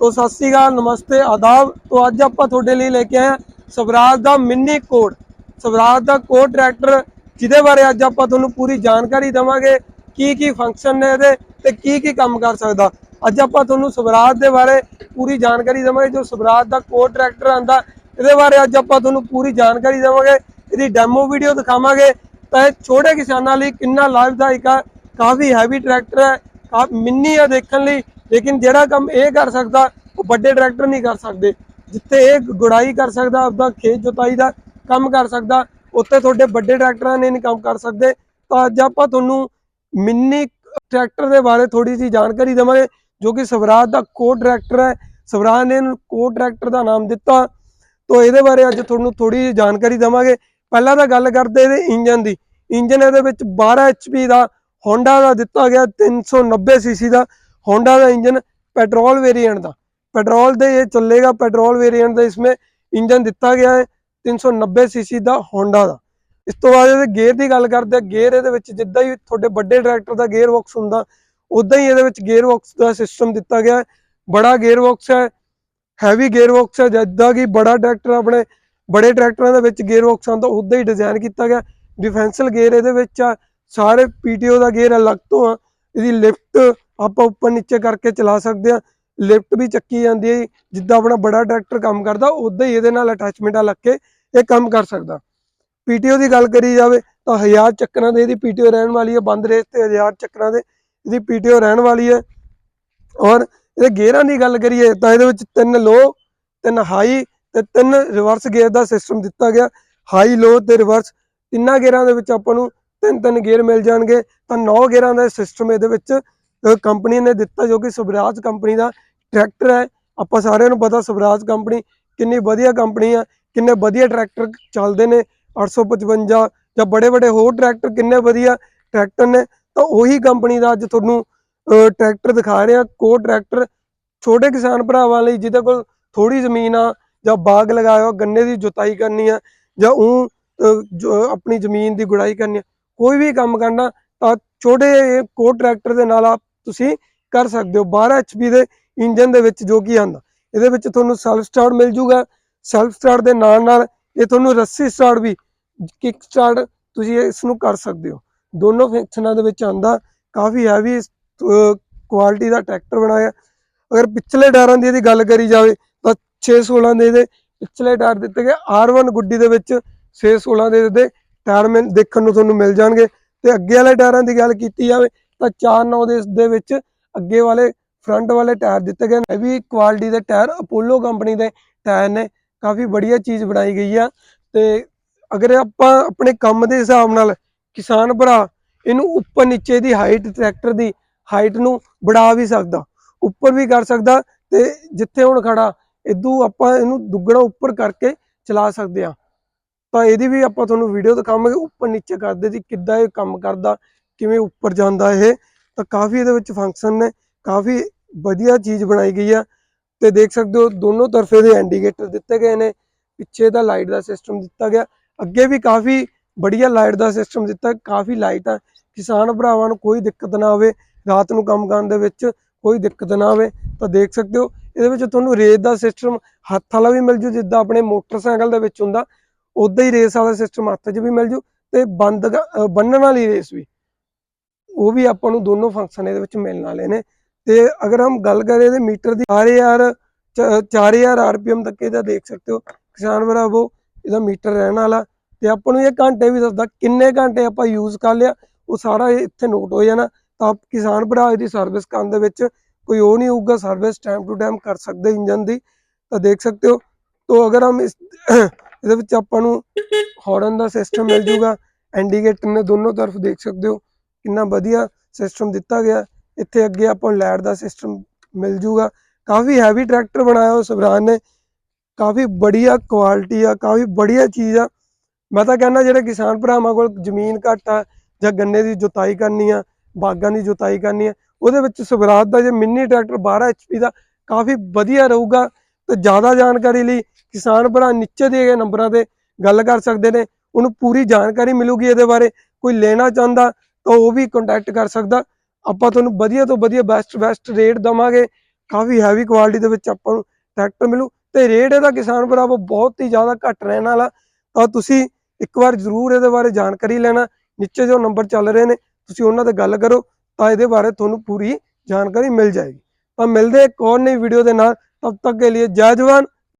ਤੋ ਸਤਿ ਸ੍ਰੀ ਅਕਾਲ, ਨਮਸਤੇ, ਆਦਾਬ। ਤੋ ਅੱਜ ਆਪਾਂ ਤੁਹਾਡੇ ਲਈ ਲੈ ਕੇ ਆਏ ਹਾਂ ਸਵਰਾਜ ਦਾ ਮਿੰਨੀ ਕੋਡ ਸਵਰਾਜ ਦਾ ਕੋਡ ਟਰੈਕਟਰ, ਜਿਹਦੇ ਬਾਰੇ ਅੱਜ ਆਪਾਂ ਤੁਹਾਨੂੰ ਪੂਰੀ ਜਾਣਕਾਰੀ ਦੇਵਾਂਗੇ ਕੀ ਕੀ ਫੰਕਸ਼ਨ ਨੇ ਇਹਦੇ ਤੇ ਕੀ ਕੀ ਕੰਮ ਕਰ ਸਕਦਾ। ਅੱਜ ਆਪਾਂ ਤੁਹਾਨੂੰ ਸਵਰਾਜ ਦੇ ਬਾਰੇ ਪੂਰੀ ਜਾਣਕਾਰੀ ਦੇਵਾਂਗੇ, ਜੋ ਸਵਰਾਜ ਦਾ ਕੋਡ ਟਰੈਕਟਰ ਆਂਦਾ, ਇਹਦੇ ਬਾਰੇ ਅੱਜ ਆਪਾਂ ਤੁਹਾਨੂੰ ਪੂਰੀ ਜਾਣਕਾਰੀ ਦੇਵਾਂਗੇ। ਇਹਦੀ ਡੈਮੋ ਵੀਡੀਓ ਦਿਖਾਵਾਂਗੇ। ਤਾਂ ਇਹ ਛੋਟੇ ਕਿਸਾਨਾਂ ਲਈ ਕਿੰਨਾ ਲਾਭਦਾਇਕ ਆ। ਕਾਫੀ ਹੈਵੀ ਟਰੈਕਟਰ ਹੈ, ਕਾ, ਮਿੰਨੀ ਆ ਦੇਖਣ ਲਈ। ਲੇਕਿਨ ਜਿਹੜਾ ਕੰਮ ਇਹ ਕਰ ਸਕਦਾ, ਉਹ ਵੱਡੇ ਟਰੈਕਟਰ ਨਹੀਂ ਕਰ ਸਕਦੇ। ਜਿੱਥੇ ਇਹ ਗੁੜਾਈ ਕਰ ਸਕਦਾ, ਆਪਦਾ ਖੇਤ ਜੁਤਾਈ ਦਾ ਕੰਮ ਕਰ ਸਕਦਾ, ਉੱਥੇ ਤੁਹਾਡੇ ਵੱਡੇ ਟਰੈਕਟਰਾਂ ਨੇ ਨਹੀਂ ਕੰਮ ਕਰ ਸਕਦੇ। ਤਾਂ ਅੱਜ ਆਪਾਂ ਤੁਹਾਨੂੰ ਮਿੰਨੀ ਟਰੈਕਟਰ ਦੇ ਬਾਰੇ ਥੋੜੀ ਜਿਹੀ ਜਾਣਕਾਰੀ ਦੇਵਾਂਗੇ, ਜੋ ਕਿ ਸਵਰਾਜ ਦਾ ਕੋ ਟਰੈਕਟਰ ਹੈ। ਸਵਰਾਜ ਨੇ ਇਹਨੂੰ ਕੋ ਟਰੈਕਟਰ ਦਾ ਨਾਮ ਦਿੱਤਾ। ਤੋਂ ਇਹਦੇ ਬਾਰੇ ਅੱਜ ਤੁਹਾਨੂੰ ਥੋੜੀ ਜਿਹੀ ਜਾਣਕਾਰੀ ਦੇਵਾਂਗੇ। ਪਹਿਲਾਂ ਤਾਂ ਗੱਲ ਕਰਦੇ ਇਹਦੇ ਇੰਜਨ ਦੀ। ਇੰਜਨ ਇਹਦੇ ਵਿੱਚ 12 HP ਦਾ ਹੋਂਡਾ ਦਾ ਦਿੱਤਾ ਗਿਆ 390 ਸੀਸੀ ਦਾ। होंडा का इंजन पेट्रोल वेरिएंट था पेट्रोल दे ये चलेगा पेट्रोल वेरिएंट ਦਾ, ਇਸਮੇ ਇੰਜਨ ਦਿੱਤਾ ਗਿਆ ਹੈ 390 ਸੀਸੀ ਦਾ ਹੋਂਡਾ ਦਾ। ਇਸ ਤੋਂ ਬਾਅਦ ਇਹਦੇ ਗੇਅਰ ਦੀ ਗੱਲ ਕਰਦੇ ਆ ਗੇਅਰ ਇਹਦੇ ਵਿੱਚ ਜਿੱਦਾਂ ਹੀ ਤੁਹਾਡੇ ਵੱਡੇ ਟਰੈਕਟਰ ਦਾ ਗੇਅਰ ਬਾਕਸ ਹੁੰਦਾ ਉਦਾਂ ਹੀ ਇਹਦੇ ਵਿੱਚ ਗੇਅਰ ਬਾਕਸ ਦਾ ਸਿਸਟਮ ਦਿੱਤਾ ਗਿਆ ਹੈ। ਬੜਾ ਗੇਅਰ ਬਾਕਸ ਹੈ ਹੈਵੀ ਗੇਅਰ ਬਾਕਸ ਹੈ, ਜਿੱਦਾਂ ਕਿ ਬੜਾ ਟਰੈਕਟਰ ਆਪਣੇ ਬੜੇ ਟਰੈਕਟਰਾਂ ਦੇ ਵਿੱਚ ਗੇਅਰ ਬਾਕਸ ਆਉਂਦਾ ਉਦਾਂ ਹੀ ਡਿਜ਼ਾਈਨ ਕੀਤਾ ਗਿਆ। ਡਿਫੈਂਸਲ ਗੇਅਰ ਇਹਦੇ ਵਿੱਚ ਆ, ਸਾਰੇ ਪੀਟੀਓ ਦਾ ਗੇਅਰ ਅਲੱਗ ਤੋਂ ਆ, ਇਹਦੀ ਲਿਫਟ ਆਪਾਂ ਉੱਪਰ ਨੀਚੇ ਕਰਕੇ ਚਲਾ ਸਕਦੇ ਆ ਲਿਫਟ ਵੀ ਚੱਕੀ ਜਾਂਦੀ ਹੈ ਜਿੱਦਾਂ ਆਪਣਾ ਬੜਾ ਟਰੈਕਟਰ ਕੰਮ ਕਰਦਾ, ਉਦਾਂ ਹੀ ਇਹਦੇ ਨਾਲ ਅਟੈਚਮੈਂਟਾਂ ਲੱਗ ਕੇ ਇਹ ਕੰਮ ਕਰ ਸਕਦਾ। ਪੀਟੀਓ ਦੀ ਗੱਲ ਕਰੀ ਜਾਵੇ ਤਾਂ 1000 ਚੱਕਰਾਂ ਦੇ ਇਹਦੀ ਪੀਟੀਓ ਰਹਿਣ ਵਾਲੀ ਹੈ, ਬੰਦ ਰੇਸ ਤੇ 1000 ਚੱਕਰਾਂ ਦੇ ਇਹਦੀ ਪੀਟੀਓ ਰਹਿਣ ਵਾਲੀ ਹੈ। ਔਰ ਇਹਦੇ ਗੇਅਰਾਂ ਦੀ ਗੱਲ ਕਰੀਏ ਤਾਂ ਇਹਦੇ ਵਿੱਚ ਤਿੰਨ ਲੋ ਤਿੰਨ ਹਾਈ ਤੇ ਤਿੰਨ ਰਿਵਰਸ ਗੇਅਰ ਦਾ ਸਿਸਟਮ ਦਿੱਤਾ ਗਿਆ। ਹਾਈ ਲੋ ਤੇ ਰਿਵਰਸ ਤਿੰਨਾਂ ਗੇਅਰਾਂ ਦੇ ਵਿੱਚ ਆਪਾਂ ਨੂੰ ਤਿੰਨ ਤਿੰਨ ਗੇਅਰ ਮਿਲ ਜਾਣਗੇ। ਤਾਂ ਨੌ ਗੇਅਰਾਂ ਦਾ ਸਿਸਟਮ ਇਹਦੇ ਵਿੱਚ ਕੰਪਨੀ ਨੇ ਦਿੱਤਾ ਜੋ ਕਿ ਸਵਰਾਜ ਕੰਪਨੀ ਦਾ ਟਰੈਕਟਰ ਹੈ। ਆਪਾਂ ਸਾਰਿਆਂ ਨੂੰ ਪਤਾ ਸਵਰਾਜ ਕੰਪਨੀ ਕਿੰਨੀ ਵਧੀਆ ਕੰਪਨੀ ਆ, ਕਿੰਨੇ ਵਧੀਆ ਟਰੈਕਟਰ ਚੱਲਦੇ ਨੇ 855 ਜਾਂ ਬੜੇ ਬੜੇ ਹੋਰ ਟਰੈਕਟਰ ਕਿੰਨੇ ਵਧੀਆ ਟਰੈਕਟਰ ਨੇ। ਤਾਂ ਉਹੀ ਕੰਪਨੀ ਦਾ ਅੱਜ ਤੁਹਾਨੂੰ ਟਰੈਕਟਰ ਦਿਖਾ ਰਹੇ ਆ ਕੋ ਟਰੈਕਟਰ ਛੋਟੇ ਕਿਸਾਨ ਭਰਾਵਾਂ ਲਈ ਜਿਹਦੇ ਕੋਲ ਥੋੜੀ ਜ਼ਮੀਨ ਆ, ਜਾਂ ਬਾਗ ਲਗਾਇਆ ਗੰਨੇ ਦੀ ਜੁਤਾਈ ਕਰਨੀ ਆ, ਜਾਂ ਉਹ ਜੋ ਆਪਣੀ ਜ਼ਮੀਨ ਦੀ ਗੁੜਾਈ ਕਰਨੀ ਆ। ਕੋਈ ਵੀ ਕੰਮ ਕਰਨਾ ਤਾਂ ਛੋਟੇ ਕੋ ਟਰੈਕਟਰ ਦੇ ਨਾਲ ਆਪ ਤੁਸੀਂ ਕਰ ਸਕਦੇ ਹੋ। 12 HP ਦੇ ਇੰਜਨ ਦੇ ਵਿੱਚ ਜੋ ਕੀ ਆਂਦਾ ਇਹਦੇ ਵਿੱਚ ਤੁਹਾਨੂੰ ਸੈਲਫ ਸਟਾਰਟ ਮਿਲ ਜੂਗਾ। ਸੈਲਫ ਸਟਾਰਟ ਦੇ ਨਾਲ ਨਾਲ ਇਹ ਤੁਹਾਨੂੰ ਰੱਸੀ ਸਟਾਰਟ ਵੀ ਕਿਕ ਸਟਾਰਟ ਤੁਸੀਂ ਇਸ ਨੂੰ ਕਰ ਸਕਦੇ ਹੋ। ਦੋਨੋਂ ਫੰਕਸ਼ਨਾਂ ਦੇ ਵਿੱਚ ਆਂਦਾ ਕਾਫੀ ਹੈਵੀ ਕੁਆਲਿਟੀ ਦਾ ਟਰੈਕਟਰ ਬਣਾਇਆ। ਅਗਰ ਪਿਛਲੇ ਟਾਇਰਾਂ ਦੀ ਇਹਦੀ ਗੱਲ ਕਰੀ ਜਾਵੇ, ਤਾਂ 616 ਦੇ ਇਹਦੇ, ਪਿਛਲੇ ਟਾਇਰ ਦਿੱਤੇ ਗਏ। R1 ਗੁੱਡੀ ਦੇ ਵਿੱਚ 616 ਦੇ ਇਹਦੇ ਟਾਇਰ ਮਿਲ, ਦੇਖਣ ਨੂੰ ਤੁਹਾਨੂੰ ਮਿਲ ਜਾਣਗੇ। ਤੇ ਅੱਗੇ ਵਾਲੇ ਟਾਇਰਾਂ ਦੀ ਗੱਲ ਕੀਤੀ ਜਾਵੇ ਤਾਂ 4-9 ਦੇ ਇਸ ਦੇ ਵਿੱਚ ਅੱਗੇ ਵਾਲੇ ਫਰੰਟ ਵਾਲੇ ਟਾਇਰ ਦਿੱਤੇ ਗਏ ਨੇ। ਇਹ ਵੀ ਕੁਆਲਿਟੀ ਦੇ ਟਾਇਰ ਅਪੋਲੋ ਕੰਪਨੀ ਦੇ ਟਾਇਰ ਨੇ। ਕਾਫੀ ਵਧੀਆ ਚੀਜ਼ ਬਣਾਈ ਗਈ ਆ। ਤੇ ਅਗਰ ਆਪਾਂ ਆਪਣੇ ਕੰਮ ਦੇ ਹਿਸਾਬ ਨਾਲ ਕਿਸਾਨ ਭਰਾ, ਇਹਨੂੰ ਉੱਪਰ ਨੀਚੇ ਦੀ ਹਾਈਟ ਟਰੈਕਟਰ ਦੀ ਹਾਈਟ ਨੂੰ ਵਧਾ ਵੀ ਸਕਦਾ, ਉੱਪਰ ਵੀ ਕਰ ਸਕਦਾ ਤੇ ਜਿੱਥੇ ਹੁਣ ਖੜਾ ਇਦੋਂ ਆਪਾਂ ਇਹਨੂੰ ਦੁੱਗਣਾ ਉੱਪਰ ਕਰਕੇ ਚਲਾ ਸਕਦੇ ਆ। ਤਾਂ ਇਹਦੀ ਵੀ ਆਪਾਂ ਤੁਹਾਨੂੰ ਵੀਡੀਓ ਦਿਖਾਵਾਂਗੇ, ਉੱਪਰ ਨੀਚੇ ਕਰਦੇ ਸੀ ਕਿੱਦਾਂ ਇਹ ਕੰਮ ਕਰਦਾ ਕਿਵੇਂ ਉੱਪਰ ਜਾਂਦਾ ਇਹ, ਤਾਂ ਕਾਫੀ ਇਹਦੇ ਵਿੱਚ ਫੰਕਸ਼ਨ ਨੇ, ਕਾਫੀ ਵਧੀਆ ਚੀਜ਼ ਬਣਾਈ ਗਈ ਆ। ਤੇ ਦੇਖ ਸਕਦੇ ਹੋ, ਦੋਨੋਂ ਤਰਫੇ ਦੇ ਇੰਡੀਕੇਟਰ ਦਿੱਤੇ ਗਏ ਨੇ, ਪਿੱਛੇ ਦਾ ਲਾਈਟ ਦਾ ਸਿਸਟਮ ਦਿੱਤਾ ਗਿਆ। ਅੱਗੇ ਵੀ ਕਾਫੀ ਬੜੀਆ ਲਾਈਟ ਦਾ ਸਿਸਟਮ ਦਿੱਤਾ, ਕਾਫੀ ਲਾਈਟ ਆ। ਕਿਸਾਨ ਭਰਾਵਾਂ ਨੂੰ ਕੋਈ ਦਿੱਕਤ ਨਾ ਆਵੇ, ਰਾਤ ਨੂੰ ਕੰਮ ਕਰਨ ਦੇ ਵਿੱਚ ਕੋਈ ਦਿੱਕਤ ਨਾ ਆਵੇ। ਤਾਂ ਦੇਖ ਸਕਦੇ ਹੋ, ਇਹਦੇ ਵਿੱਚ ਤੁਹਾਨੂੰ ਰੇਸ ਦਾ ਸਿਸਟਮ ਹੱਥ ਵਾਲਾ ਵੀ ਮਿਲ ਜੂ, ਜਿੱਦਾਂ ਆਪਣੇ ਮੋਟਰਸਾਈਕਲ ਦੇ ਵਿੱਚ ਹੁੰਦਾ ਉਦਾਂ ਹੀ ਰੇਸ ਵਾਲਾ ਸਿਸਟਮ ਹੱਥ 'ਚ ਵੀ ਮਿਲ ਜੂ ਤੇ ਬੰਦ ਅਹ ਬੰਨਣ ਵਾਲੀ ਰੇਸ ਵੀ। ਉਹ ਵੀ ਆਪਾਂ ਨੂੰ ਦੋਨੋਂ ਫੰਕਸ਼ਨ ਇਹਦੇ ਵਿੱਚ ਮਿਲਣ ਵਾਲੇ ਨੇ। ਤੇ ਅਗਰ ਹਮ ਗੱਲ ਕਰੇ ਇਹਦੇ ਮੀਟਰ ਦੀ 4000 4000 ਆਰਪੀਐਮ ਤੱਕ ਇਹਦਾ ਦੇਖ ਸਕਦੇ ਹੋ। ਕਿਸਾਨ ਭਰਾਵੋ, ਇਹਦਾ ਮੀਟਰ ਰਹਿਣ ਵਾਲਾ। ਤੇ ਆਪਾਂ ਨੂੰ ਇਹ ਘੰਟੇ ਵੀ ਦੱਸਦਾ ਕਿੰਨੇ ਘੰਟੇ ਆਪਾਂ ਯੂਜ਼ ਕਰ ਲਿਆ, ਉਹ ਸਾਰਾ ਇੱਥੇ ਨੋਟ ਹੋ ਜਾਣਾ। ਤਾਂ ਆਪ ਕਿਸਾਨ ਭਰਾ, ਇਹਦੀ ਸਰਵਿਸ ਕਰਨ ਦੇ ਵਿੱਚ ਕੋਈ ਉਹ ਨਹੀਂ ਹੋਊਗਾ ਸਰਵਿਸ ਟਾਈਮ ਟੂ ਟਾਈਮ ਕਰ ਸਕਦੇ ਇੰਜਨ ਦੀ। ਤਾਂ ਦੇਖ ਸਕਦੇ ਹੋ। ਤੋਂ ਅਗਰ ਹਮ ਇਸ ਇਹਦੇ ਵਿੱਚ ਆਪਾਂ ਨੂੰ ਹਾਰਨ ਦਾ ਸਿਸਟਮ ਮਿਲ ਜੂਗਾ ਇੰਡੀਕੇਟਰ ਨੇ ਦੋਨੋਂ ਤਰਫ ਦੇਖ ਸਕਦੇ ਹੋ। ਕਿੰਨਾ ਵਧੀਆ ਸਿਸਟਮ ਦਿੱਤਾ ਗਿਆ। ਇੱਥੇ ਅੱਗੇ ਆਪਾਂ ਨੂੰ ਲਾਈਟ ਦਾ ਸਿਸਟਮ ਮਿਲ ਜੂਗਾ। ਕਾਫੀ ਹੈਵੀ ਟਰੈਕਟਰ ਬਣਾਇਆ ਉਹ ਸਵਰਾਨ ਨੇ। ਕਾਫੀ ਬੜੀਆ ਕੁਆਲਿਟੀ ਆ, ਕਾਫੀ ਬੜੀਆ ਚੀਜ਼ ਆ। ਮੈਂ ਤਾਂ ਕਹਿੰਦਾ ਜਿਹੜੇ ਕਿਸਾਨ ਭਰਾਵਾਂ ਕੋਲ ਜ਼ਮੀਨ ਘੱਟ ਆ ਜਾਂ ਗੰਨੇ ਦੀ ਜੁਤਾਈ ਕਰਨੀ ਆ, ਬਾਗਾਂ ਦੀ ਜੁਤਾਈ ਕਰਨੀ ਆ, ਉਹਦੇ ਵਿੱਚ ਸਵਰਾਜ ਦਾ ਜੇ ਮਿੰਨੀ ਟਰੈਕਟਰ 12 HP ਦਾ ਕਾਫੀ ਵਧੀਆ ਰਹੂਗਾ। ਤੇ ਜ਼ਿਆਦਾ ਜਾਣਕਾਰੀ ਲਈ ਕਿਸਾਨ ਭਰਾ ਨੀਚੇ ਦਿਏ ਗਏ ਨੰਬਰਾਂ ਤੇ ਗੱਲ ਕਰ ਸਕਦੇ ਨੇ। ਉਹਨੂੰ ਪੂਰੀ ਜਾਣਕਾਰੀ ਮਿਲੂਗੀ ਇਹਦੇ ਬਾਰੇ। ਕੋਈ ਲੈਣਾ ਚਾਹੁੰਦਾ ਤਾਂ ਉਹ ਵੀ ਕੰਟੈਕਟ ਕਰ ਸਕਦਾ। ਆਪਾਂ ਤੁਹਾਨੂੰ ਵਧੀਆ ਤੋਂ ਵਧੀਆ ਬੈਸਟ ਬੈਸਟ ਰੇਟ ਦਵਾਂਗੇ। ਕਾਫੀ ਹੈਵੀ ਕੁਆਲਿਟੀ ਦੇ ਵਿੱਚ ਆਪਾਂ ਨੂੰ ਟਰੈਕਟਰ ਮਿਲੂ। ਤੇ ਰੇਟ ਇਹਦਾ ਕਿਸਾਨ ਭਰਾਵੋ ਬਹੁਤ ਹੀ ਜ਼ਿਆਦਾ ਘੱਟ ਰਹਿਣ ਵਾਲਾ। ਤਾਂ ਤੁਸੀਂ ਇੱਕ ਵਾਰ ਜ਼ਰੂਰ ਇਹਦੇ ਬਾਰੇ ਜਾਣਕਾਰੀ ਲੈਣਾ। ਨੀਚੇ ਜੋ ਨੰਬਰ ਚੱਲ ਰਹੇ ਨੇ, ਤੁਸੀਂ ਉਹਨਾਂ ਤੇ ਗੱਲ ਕਰੋ, ਤਾਂ ਇਹਦੇ ਬਾਰੇ ਤੁਹਾਨੂੰ ਪੂਰੀ ਜਾਣਕਾਰੀ ਮਿਲ ਜਾਏਗੀ। ਤਾਂ ਮਿਲਦੇ ਇੱਕ ਹੋਰ ਨਈ ਵੀਡੀਓ ਦੇ ਨਾਲ। ਤਬ ਤੱਕ ਕੇ ਲਈ ਜੈ ਜਵਾਨ।